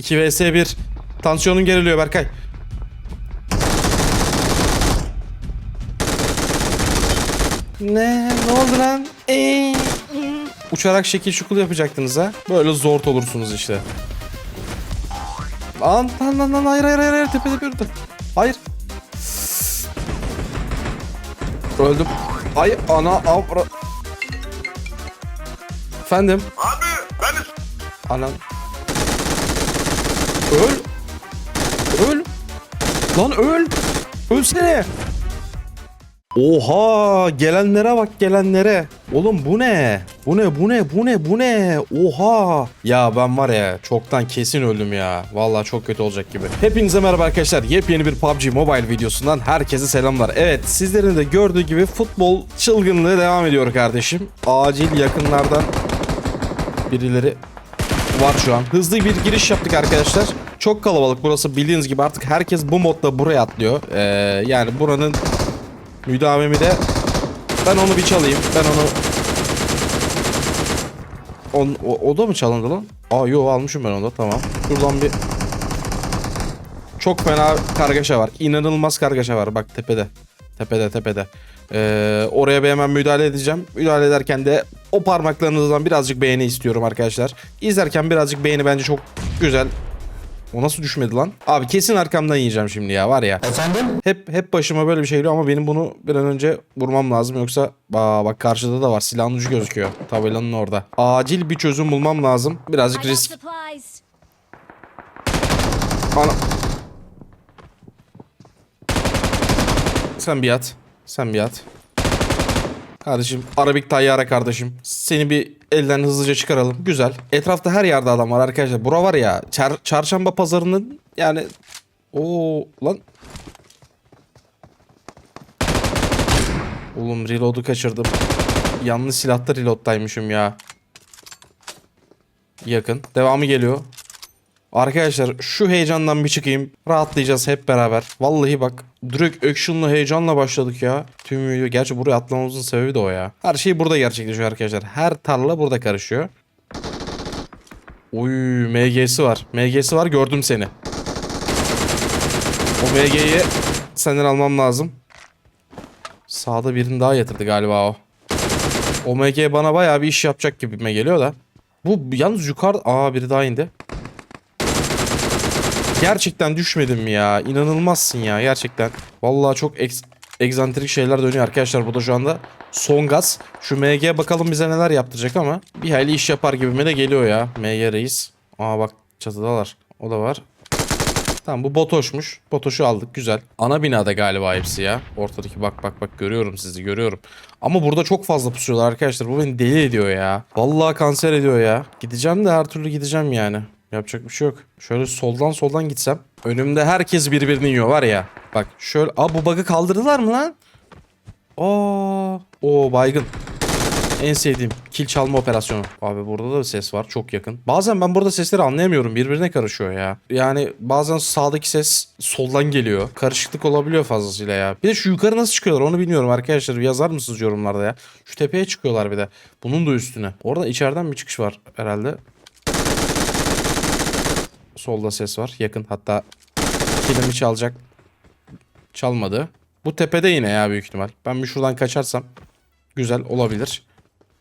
2 vs 1. Tansiyonun geriliyor Berkay. Ne? Ne oldu lan? Ee, Uçarak şekil şukul yapacaktınız ha. Böyle zor olursunuz işte. Lan lan lan lan hayır hayır hayır, hayır. tepede bir yerde. Hayır. Öldüm. Ay ana avra. Efendim. Abi ben Anan. Öl. Öl. Lan öl. Ölsene. Oha gelenlere bak gelenlere. Oğlum bu ne? Bu ne bu ne bu ne bu ne? Oha. Ya ben var ya çoktan kesin öldüm ya. Vallahi çok kötü olacak gibi. Hepinize merhaba arkadaşlar. Yepyeni bir PUBG Mobile videosundan herkese selamlar. Evet sizlerin de gördüğü gibi futbol çılgınlığı devam ediyor kardeşim. Acil yakınlardan birileri var şu an. Hızlı bir giriş yaptık arkadaşlar. Çok kalabalık burası bildiğiniz gibi artık herkes bu modda buraya atlıyor. Ee, yani buranın müdavimi de ben onu bir çalayım. Ben onu On, o, o da mı çalındı lan? Aa yo almışım ben onu da tamam. Şuradan bir çok fena kargaşa var. İnanılmaz kargaşa var bak tepede. Tepede tepede. Ee, oraya bir hemen müdahale edeceğim. Müdahale ederken de o parmaklarınızdan birazcık beğeni istiyorum arkadaşlar. İzlerken birazcık beğeni bence çok güzel. O nasıl düşmedi lan? Abi kesin arkamdan yiyeceğim şimdi ya var ya. Efendim? Hep hep başıma böyle bir şey geliyor ama benim bunu bir an önce vurmam lazım yoksa aa, bak karşıda da var silahın ucu gözüküyor tabelanın orada. Acil bir çözüm bulmam lazım. Birazcık risk. Ana. Sen bir yat. Sen bir yat. Kardeşim Arabik tayyare kardeşim. Seni bir elden hızlıca çıkaralım. Güzel. Etrafta her yerde adam var arkadaşlar. Bura var ya çar- çarşamba pazarının yani o lan Oğlum reload'u kaçırdım. Yanlış silahta reload'daymışım ya. Yakın. Devamı geliyor. Arkadaşlar şu heyecandan bir çıkayım. Rahatlayacağız hep beraber. Vallahi bak direkt action'lı heyecanla başladık ya. Tüm video. Gerçi buraya atlamamızın sebebi de o ya. Her şey burada gerçekleşiyor arkadaşlar. Her tarla burada karışıyor. Oy MG'si var. MG'si var gördüm seni. O MG'yi senden almam lazım. Sağda birini daha yatırdı galiba o. O MG bana bayağı bir iş yapacak gibime geliyor da. Bu yalnız yukarı... Aa biri daha indi. Gerçekten düşmedim ya. İnanılmazsın ya gerçekten. Vallahi çok eks egzantrik şeyler dönüyor arkadaşlar burada şu anda. Son gaz. Şu MG bakalım bize neler yaptıracak ama bir hayli iş yapar gibime de geliyor ya. MG reis. Aa bak çatıdalar. O da var. Tamam bu botoşmuş. Botoşu aldık güzel. Ana binada galiba hepsi ya. Ortadaki bak bak bak görüyorum sizi görüyorum. Ama burada çok fazla pusuyorlar arkadaşlar. Bu beni deli ediyor ya. Vallahi kanser ediyor ya. Gideceğim de her türlü gideceğim yani. Yapacak bir şey yok. Şöyle soldan soldan gitsem. Önümde herkes birbirini yiyor var ya. Bak şöyle. Aa bu bug'ı kaldırdılar mı lan? Aa, o baygın. En sevdiğim kill çalma operasyonu. Abi burada da bir ses var çok yakın. Bazen ben burada sesleri anlayamıyorum. Birbirine karışıyor ya. Yani bazen sağdaki ses soldan geliyor. Karışıklık olabiliyor fazlasıyla ya. Bir de şu yukarı nasıl çıkıyorlar onu bilmiyorum arkadaşlar. Bir yazar mısınız yorumlarda ya? Şu tepeye çıkıyorlar bir de. Bunun da üstüne. Orada içeriden bir çıkış var herhalde. Solda ses var. Yakın hatta kilimi çalacak. Çalmadı. Bu tepede yine ya büyük ihtimal. Ben bir şuradan kaçarsam güzel olabilir.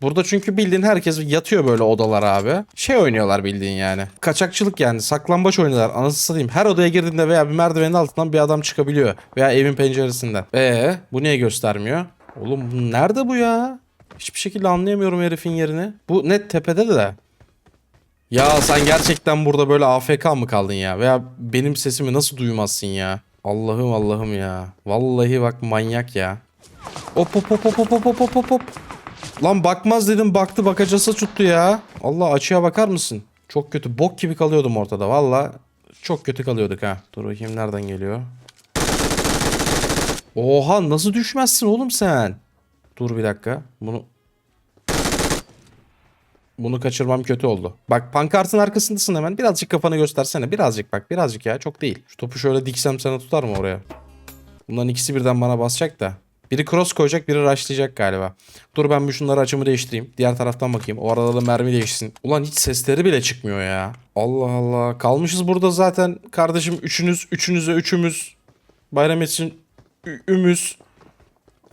Burada çünkü bildiğin herkes yatıyor böyle odalara abi. Şey oynuyorlar bildiğin yani. Kaçakçılık yani. Saklambaç oynuyorlar. Anasını satayım. Her odaya girdiğinde veya bir merdivenin altından bir adam çıkabiliyor. Veya evin penceresinden. Ee, bu niye göstermiyor? Oğlum nerede bu ya? Hiçbir şekilde anlayamıyorum herifin yerini. Bu net tepede de. Ya sen gerçekten burada böyle AFK mı kaldın ya? Veya benim sesimi nasıl duymazsın ya? Allah'ım Allah'ım ya. Vallahi bak manyak ya. Hop hop hop hop hop hop hop hop hop. Lan bakmaz dedim baktı bakacası tuttu ya. Allah açığa bakar mısın? Çok kötü bok gibi kalıyordum ortada valla. Çok kötü kalıyorduk ha. Dur bakayım nereden geliyor. Oha nasıl düşmezsin oğlum sen? Dur bir dakika. Bunu bunu kaçırmam kötü oldu. Bak pankartın arkasındasın hemen. Birazcık kafanı göstersene. Birazcık bak birazcık ya çok değil. Şu topu şöyle diksem sana tutar mı oraya? Bunların ikisi birden bana basacak da. Biri cross koyacak biri rushlayacak galiba. Dur ben bir şunları açımı değiştireyim. Diğer taraftan bakayım. O arada da mermi değişsin. Ulan hiç sesleri bile çıkmıyor ya. Allah Allah. Kalmışız burada zaten. Kardeşim üçünüz, üçünüze üçümüz. Bayram ü- ümüz.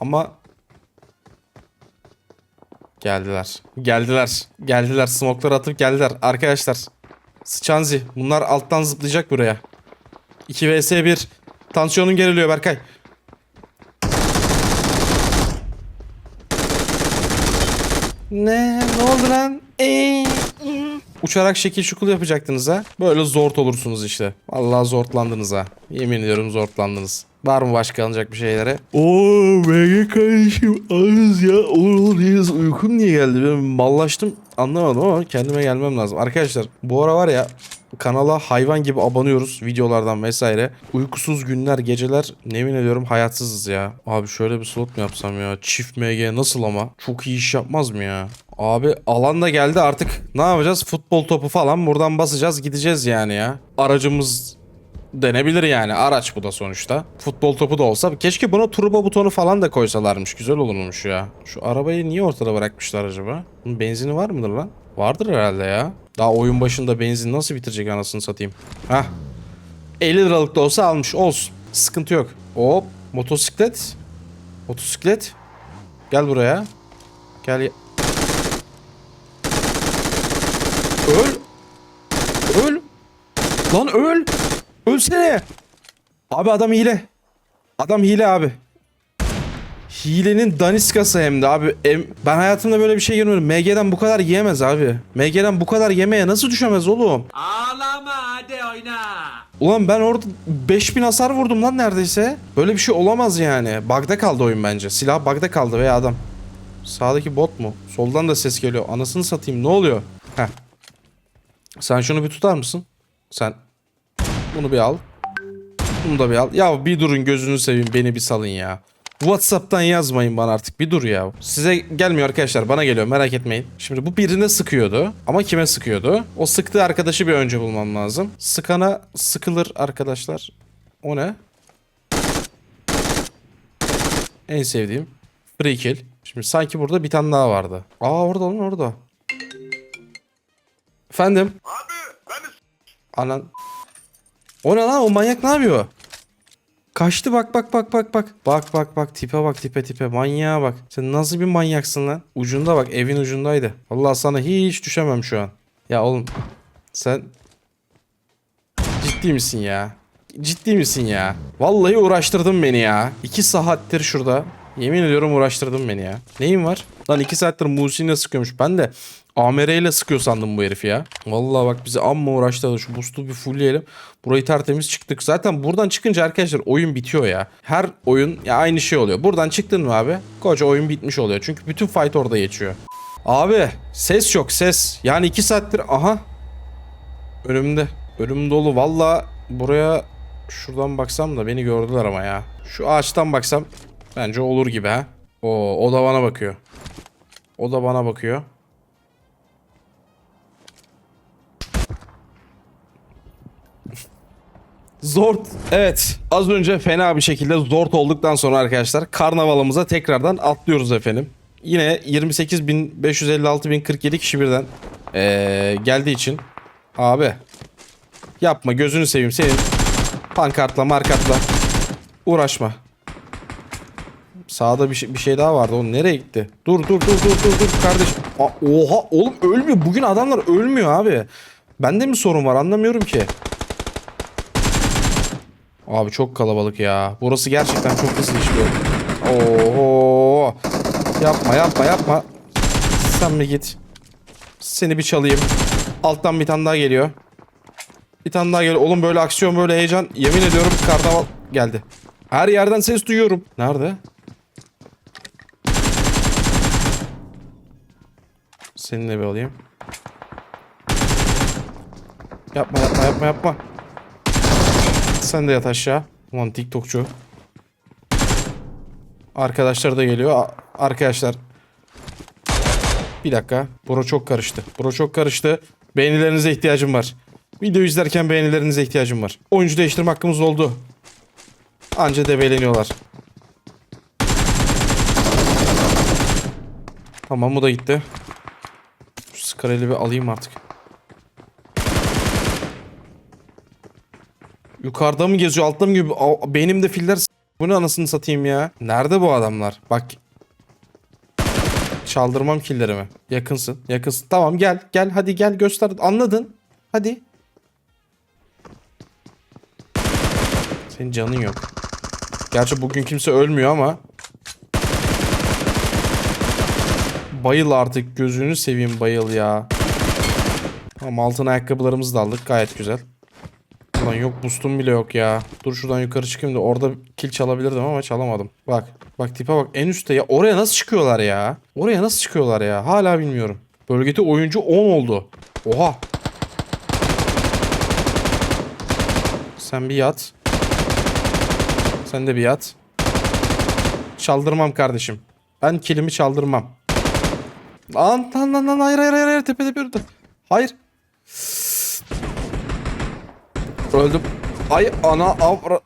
Ama geldiler. Geldiler. Geldiler. Smokları atıp geldiler. Arkadaşlar. Sıçanzi. Bunlar alttan zıplayacak buraya. 2 vs 1. Tansiyonun geriliyor Berkay. Ne? Ne oldu lan? Ee, Uçarak şekil şukul yapacaktınız ha. Böyle zort olursunuz işte. Vallahi zortlandınız ha. Yemin ediyorum zortlandınız. Var mı başka alınacak bir şeylere? Oo MG kardeşim ağız ya. Olur olur yeriz. Uykum niye geldi? Ben mallaştım anlamadım ama kendime gelmem lazım. Arkadaşlar bu ara var ya kanala hayvan gibi abanıyoruz videolardan vesaire. Uykusuz günler, geceler yemin ediyorum hayatsızız ya. Abi şöyle bir slot mu yapsam ya? Çift MG nasıl ama? Çok iyi iş yapmaz mı ya? Abi alan da geldi artık. Ne yapacağız? Futbol topu falan buradan basacağız gideceğiz yani ya. Aracımız denebilir yani. Araç bu da sonuçta. Futbol topu da olsa. Keşke buna turbo butonu falan da koysalarmış. Güzel olurmuş ya. Şu arabayı niye ortada bırakmışlar acaba? Bunun benzini var mıdır lan? Vardır herhalde ya. Daha oyun başında benzin nasıl bitirecek anasını satayım. Hah. 50 liralık da olsa almış. Olsun. Sıkıntı yok. Hop. Motosiklet. Motosiklet. Gel buraya. Gel. Öl. Öl. Lan öl. Ölsene. Abi adam hile. Adam hile abi. Hilenin daniskası hem de abi. Ben hayatımda böyle bir şey görmedim. MG'den bu kadar yiyemez abi. MG'den bu kadar yemeye nasıl düşemez oğlum? Ağlama hadi oyna. Ulan ben orada 5000 hasar vurdum lan neredeyse. Böyle bir şey olamaz yani. Bug'da kaldı oyun bence. Silah bug'da kaldı veya adam. Sağdaki bot mu? Soldan da ses geliyor. Anasını satayım ne oluyor? Heh. Sen şunu bir tutar mısın? Sen bunu bir al. Bunu da bir al. Ya bir durun gözünü seveyim beni bir salın ya. Whatsapp'tan yazmayın bana artık bir dur ya. Size gelmiyor arkadaşlar bana geliyor merak etmeyin. Şimdi bu birine sıkıyordu ama kime sıkıyordu? O sıktığı arkadaşı bir önce bulmam lazım. Sıkana sıkılır arkadaşlar. O ne? En sevdiğim. Free kill. Şimdi sanki burada bir tane daha vardı. Aa orada lan orada. Efendim? Abi ben de Anan. O ne lan o manyak ne yapıyor? Kaçtı bak bak bak bak bak. Bak bak bak tipe bak tipe tipe manyağa bak. Sen nasıl bir manyaksın lan? Ucunda bak evin ucundaydı. Allah sana hiç düşemem şu an. Ya oğlum sen ciddi misin ya? Ciddi misin ya? Vallahi uğraştırdın beni ya. İki saattir şurada. Yemin ediyorum uğraştırdın beni ya. Neyin var? Lan iki saattir Muhsin'le sıkıyormuş. Ben de AMR ile sıkıyor sandım bu herifi ya. Vallahi bak bizi amma uğraştırdı. Şu boost'u bir fullleyelim. Burayı tertemiz çıktık. Zaten buradan çıkınca arkadaşlar oyun bitiyor ya. Her oyun ya aynı şey oluyor. Buradan çıktın mı abi? Koca oyun bitmiş oluyor. Çünkü bütün fight orada geçiyor. Abi ses yok ses. Yani iki saattir aha. Önümde. Önüm dolu. Valla buraya şuradan baksam da beni gördüler ama ya. Şu ağaçtan baksam bence olur gibi ha. O, o da bana bakıyor. O da bana bakıyor. Zort. Evet. Az önce fena bir şekilde zort olduktan sonra arkadaşlar karnavalımıza tekrardan atlıyoruz efendim. Yine 28.556.047 kişi birden ee, geldiği için abi yapma gözünü seveyim senin pankartla markartla uğraşma. Sağda bir şey, bir şey daha vardı. O nereye gitti? Dur dur dur dur dur dur kardeş. Oha oğlum ölmüyor. Bugün adamlar ölmüyor abi. Bende mi sorun var anlamıyorum ki. Abi çok kalabalık ya. Burası gerçekten çok hızlı işliyor. Oo. Yapma yapma yapma. Sen bir git. Seni bir çalayım. Alttan bir tane daha geliyor. Bir tane daha geliyor. Oğlum böyle aksiyon böyle heyecan. Yemin ediyorum karnaval geldi. Her yerden ses duyuyorum. Nerede? Seninle bir alayım. Yapma yapma yapma yapma. Sen de yat aşağı. Ulan TikTokçu. Arkadaşlar da geliyor. Arkadaşlar. Bir dakika. Bro çok karıştı. Bro çok karıştı. Beğenilerinize ihtiyacım var. Video izlerken beğenilerinize ihtiyacım var. Oyuncu değiştirme hakkımız oldu. Anca debeleniyorlar. Tamam bu da gitti. Şu skareli bir alayım artık. Yukarıda mı geziyor altta mı gibi? Beynimde filler Bu ne anasını satayım ya? Nerede bu adamlar? Bak. Çaldırmam killerimi. Yakınsın. Yakınsın. Tamam gel. Gel hadi gel göster. Anladın. Hadi. Senin canın yok. Gerçi bugün kimse ölmüyor ama. Bayıl artık gözünü seveyim bayıl ya. Tamam altın ayakkabılarımızı da aldık gayet güzel. Ulan yok boostum bile yok ya. Dur şuradan yukarı çıkayım da orada kill çalabilirdim ama çalamadım. Bak bak tipe bak en üstte ya. Oraya nasıl çıkıyorlar ya? Oraya nasıl çıkıyorlar ya? Hala bilmiyorum. Bölgede oyuncu 10 oldu. Oha. Sen bir yat. Sen de bir yat. Çaldırmam kardeşim. Ben kilimi çaldırmam. Lan lan lan lan hayır hayır hayır, hayır. bir yerde. Hayır. Öldüm. Ay ana avra.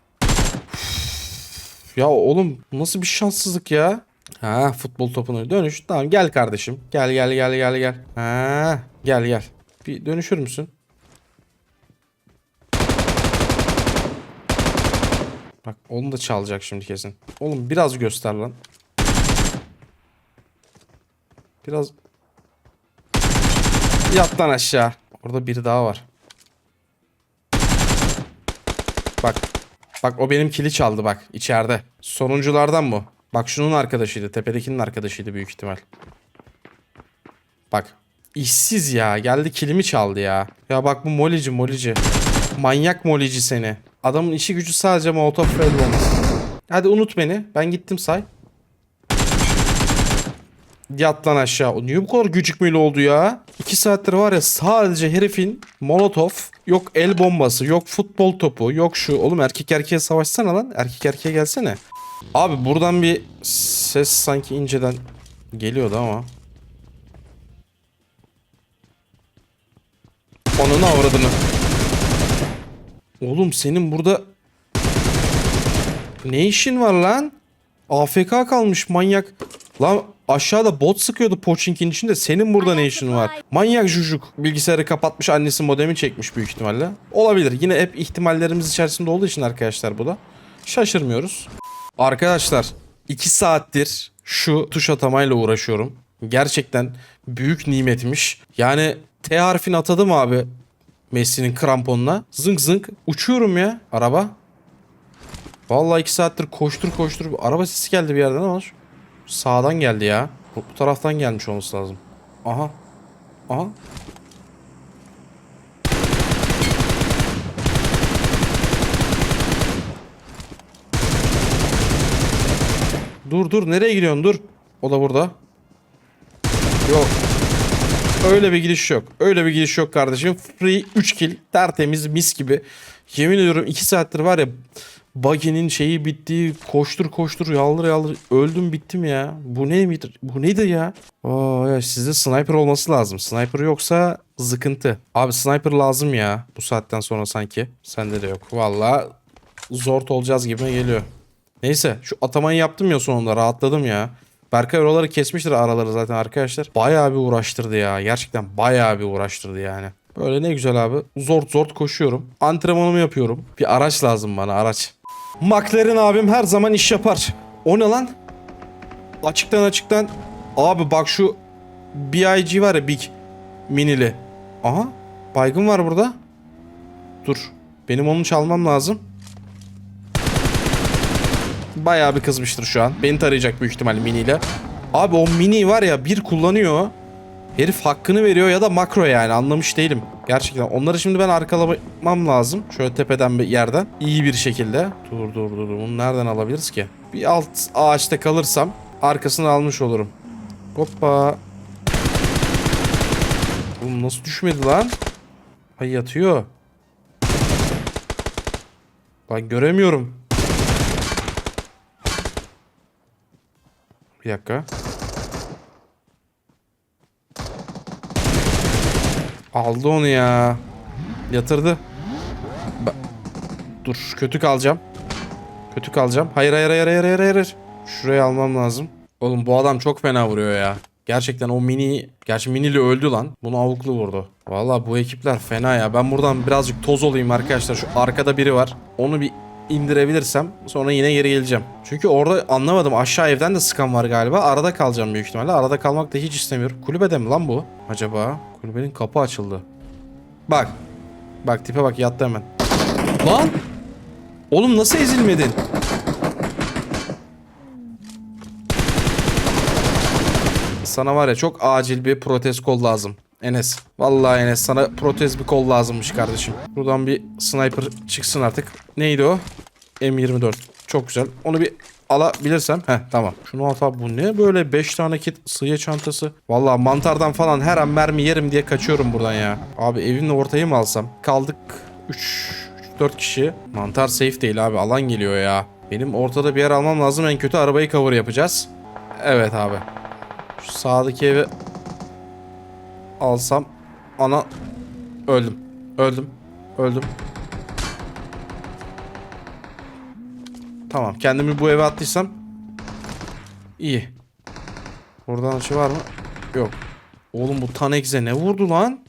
Ya oğlum nasıl bir şanssızlık ya? Ha futbol topunu dönüş. Tamam gel kardeşim. Gel gel gel gel gel. Ha gel gel. Bir dönüşür müsün? Bak onu da çalacak şimdi kesin. Oğlum biraz göster lan. Biraz Yat lan aşağı. Orada biri daha var. Bak o benim kili çaldı bak içeride. Sonunculardan bu. Bak şunun arkadaşıydı. Tepedekinin arkadaşıydı büyük ihtimal. Bak. İşsiz ya. Geldi kilimi çaldı ya. Ya bak bu molici molici. Manyak molici seni. Adamın işi gücü sadece Molotov Fred olması. Hadi unut beni. Ben gittim say. Yat lan aşağı. Niye bu kadar gecikmeli oldu ya? 2 saattir var ya sadece herifin molotov, yok el bombası, yok futbol topu, yok şu. Oğlum erkek erkeğe savaşsana lan. Erkek erkeğe gelsene. Abi buradan bir ses sanki inceden geliyordu ama. Ananı avradını. Oğlum senin burada ne işin var lan? AFK kalmış manyak. Lan aşağıda bot sıkıyordu Pochinki'nin içinde. Senin burada ne işin var? Manyak çocuk. Bilgisayarı kapatmış annesi modemi çekmiş büyük ihtimalle. Olabilir. Yine hep ihtimallerimiz içerisinde olduğu için arkadaşlar bu da. Şaşırmıyoruz. Arkadaşlar 2 saattir şu tuş atamayla uğraşıyorum. Gerçekten büyük nimetmiş. Yani T harfini atadım abi Messi'nin kramponuna. Zınk zınk uçuyorum ya araba. Vallahi 2 saattir koştur koştur. Araba sesi geldi bir yerden ama sağdan geldi ya. Bu, bu taraftan gelmiş olması lazım. Aha. Aha. Dur dur nereye gidiyorsun dur. O da burada. Yok. Öyle bir gidiş yok. Öyle bir gidiş yok kardeşim. Free 3 kill. Tertemiz mis gibi. Yemin ediyorum 2 saattir var ya Buggy'nin şeyi bitti. Koştur koştur yaldır yaldır. Öldüm bittim ya. Bu ne midir? Bu nedir ya? Aa, ya sizde sniper olması lazım. Sniper yoksa zıkıntı. Abi sniper lazım ya. Bu saatten sonra sanki. Sende de yok. Valla zor olacağız gibi geliyor. Neyse şu atamayı yaptım ya sonunda rahatladım ya. Berkay oraları kesmiştir araları zaten arkadaşlar. Bayağı bir uğraştırdı ya. Gerçekten bayağı bir uğraştırdı yani. Böyle ne güzel abi. Zort zort koşuyorum. Antrenmanımı yapıyorum. Bir araç lazım bana araç. McLaren abim her zaman iş yapar. O ne lan? Açıktan açıktan. Abi bak şu BIG var ya Big Minili. Aha baygın var burada. Dur. Benim onu çalmam lazım. Bayağı bir kızmıştır şu an. Beni tarayacak büyük ihtimal miniyle. Abi o mini var ya bir kullanıyor. Herif hakkını veriyor ya da makro yani anlamış değilim. Gerçekten onları şimdi ben arkalamam lazım. Şöyle tepeden bir yerden. iyi bir şekilde. Dur dur dur bunu nereden alabiliriz ki? Bir alt ağaçta kalırsam arkasını almış olurum. Hoppa. Oğlum nasıl düşmedi lan? Ay yatıyor. Ben göremiyorum. Bir dakika. Aldı onu ya. Yatırdı. Ba- Dur kötü kalacağım. Kötü kalacağım. Hayır hayır hayır hayır hayır hayır. Şurayı almam lazım. Oğlum bu adam çok fena vuruyor ya. Gerçekten o mini, gerçi minili öldü lan. Bunu avuklu vurdu. Valla bu ekipler fena ya. Ben buradan birazcık toz olayım arkadaşlar. Şu arkada biri var. Onu bir indirebilirsem sonra yine geri geleceğim. Çünkü orada anlamadım aşağı evden de sıkan var galiba. Arada kalacağım büyük ihtimalle. Arada kalmak da hiç istemiyorum. Kulübede mi lan bu? Acaba? Kulübenin kapı açıldı. Bak. Bak tipe bak yattı hemen. Lan! Oğlum nasıl ezilmedin? Sana var ya çok acil bir protez kol lazım. Enes. Vallahi Enes sana protez bir kol lazımmış kardeşim. Buradan bir sniper çıksın artık. Neydi o? M24. Çok güzel. Onu bir alabilirsem. Heh tamam. Şunu at abi. Bu ne böyle 5 tane kit sığıya çantası. Vallahi mantardan falan her an mermi yerim diye kaçıyorum buradan ya. Abi evin ortayı mı alsam? Kaldık 3 4 kişi. Mantar safe değil abi. Alan geliyor ya. Benim ortada bir yer almam lazım. En kötü arabayı cover yapacağız. Evet abi. Şu sağdaki evi alsam ana öldüm. Öldüm. Öldüm. Tamam. Kendimi bu eve attıysam iyi. Buradan açı var mı? Yok. Oğlum bu Tanex'e ne vurdu lan?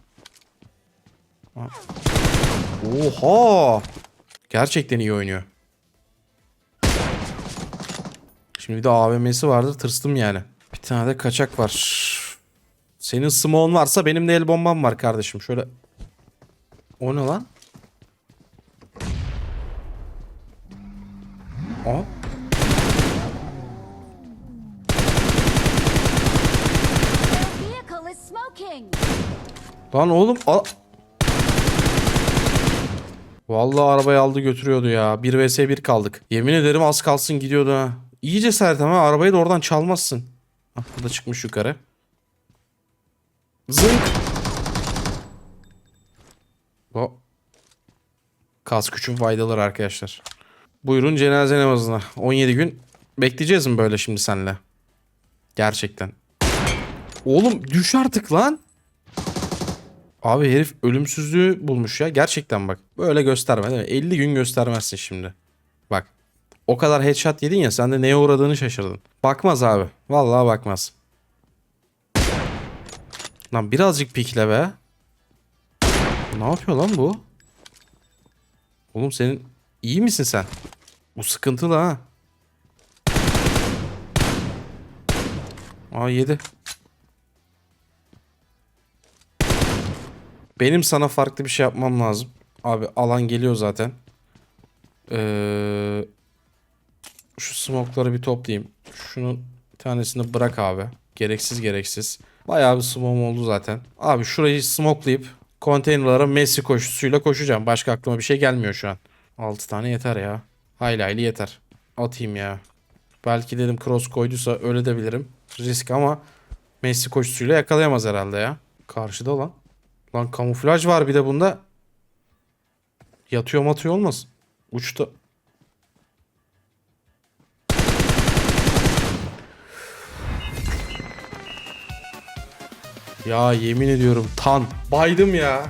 Ha. Oha! Gerçekten iyi oynuyor. Şimdi bir de AVM'si vardır. Tırstım yani. Bir tane de kaçak var. Senin smoke'un varsa benim de el bombam var kardeşim. Şöyle. O ne lan? Smoking. Lan oğlum. A Vallahi arabayı aldı götürüyordu ya. 1 vs 1 kaldık. Yemin ederim az kalsın gidiyordu ha. İyi cesaret ama arabayı da oradan çalmazsın. Ah bu da çıkmış yukarı. Zınk. O. Kas küçük faydaları arkadaşlar. Buyurun cenaze namazına. 17 gün bekleyeceğiz mi böyle şimdi senle? Gerçekten. Oğlum düş artık lan. Abi herif ölümsüzlüğü bulmuş ya. Gerçekten bak. Böyle gösterme değil mi? 50 gün göstermezsin şimdi. Bak. O kadar headshot yedin ya sen de neye uğradığını şaşırdın. Bakmaz abi. Vallahi bakmaz. Lan birazcık pikle be. Ne yapıyor lan bu? Oğlum senin iyi misin sen? Bu sıkıntılı ha. Aa yedi. Benim sana farklı bir şey yapmam lazım. Abi alan geliyor zaten. Ee, şu smokları bir toplayayım. Şunun tanesini bırak abi. Gereksiz gereksiz. Bayağı bir smoke oldu zaten. Abi şurayı smoklayıp konteynerlara Messi koşusuyla koşacağım. Başka aklıma bir şey gelmiyor şu an. 6 tane yeter ya. Hayli hayli yeter. Atayım ya. Belki dedim cross koyduysa öyle de bilirim. Risk ama Messi koşusuyla yakalayamaz herhalde ya. Karşıda lan. Lan kamuflaj var bir de bunda. Yatıyor matıyor olmaz. Uçta. Ya yemin ediyorum tan. Baydım ya.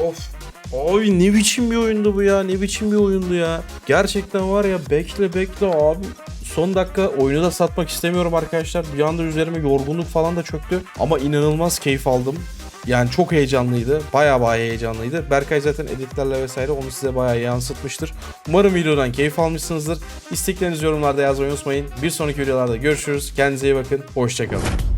Of. Abi ne biçim bir oyundu bu ya? Ne biçim bir oyundu ya? Gerçekten var ya bekle bekle abi. Son dakika oyunu da satmak istemiyorum arkadaşlar. Bir anda üzerime yorgunluk falan da çöktü. Ama inanılmaz keyif aldım. Yani çok heyecanlıydı. Baya baya heyecanlıydı. Berkay zaten editlerle vesaire onu size baya yansıtmıştır. Umarım videodan keyif almışsınızdır. İsteklerinizi yorumlarda yazmayı unutmayın. Bir sonraki videolarda görüşürüz. Kendinize iyi bakın. Hoşçakalın.